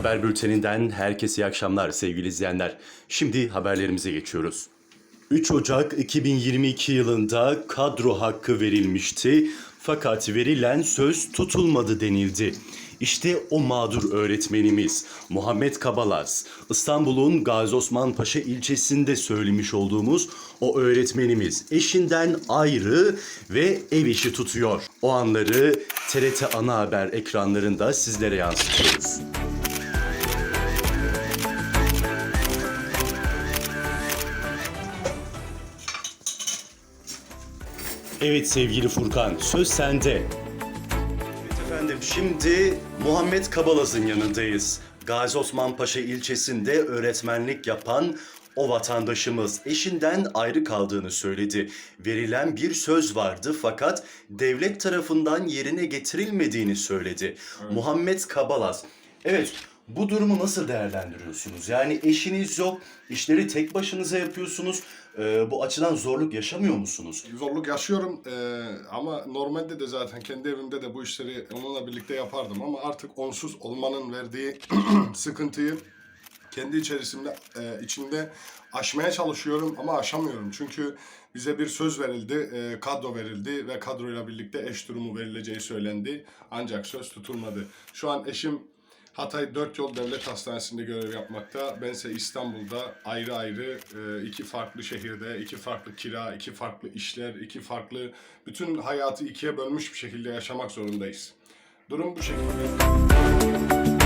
Haber bülteninden herkese iyi akşamlar sevgili izleyenler. Şimdi haberlerimize geçiyoruz. 3 Ocak 2022 yılında kadro hakkı verilmişti fakat verilen söz tutulmadı denildi. İşte o mağdur öğretmenimiz Muhammed Kabalaz, İstanbul'un Gazi Osman Paşa ilçesinde söylemiş olduğumuz o öğretmenimiz eşinden ayrı ve ev işi tutuyor. O anları TRT Ana Haber ekranlarında sizlere yansıtıyoruz. Evet sevgili Furkan, söz sende. Evet efendim, şimdi Muhammed Kabalaz'ın yanındayız. Gazi Osman Paşa ilçesinde öğretmenlik yapan o vatandaşımız eşinden ayrı kaldığını söyledi. Verilen bir söz vardı fakat devlet tarafından yerine getirilmediğini söyledi. Muhammed Kabalaz. Evet, bu durumu nasıl değerlendiriyorsunuz? Yani eşiniz yok, işleri tek başınıza yapıyorsunuz. Ee, bu açıdan zorluk yaşamıyor musunuz? Zorluk yaşıyorum eee, ama normalde de zaten kendi evimde de bu işleri onunla birlikte yapardım ama artık onsuz olmanın verdiği sıkıntıyı kendi içerisinde eee, içinde aşmaya çalışıyorum ama aşamıyorum. Çünkü bize bir söz verildi, eee, kadro verildi ve kadroyla birlikte eş durumu verileceği söylendi. Ancak söz tutulmadı. Şu an eşim Hatay Dört Yol Devlet Hastanesi'nde görev yapmakta. Bense İstanbul'da ayrı ayrı e, iki farklı şehirde, iki farklı kira, iki farklı işler, iki farklı bütün hayatı ikiye bölmüş bir şekilde yaşamak zorundayız. Durum bu şekilde.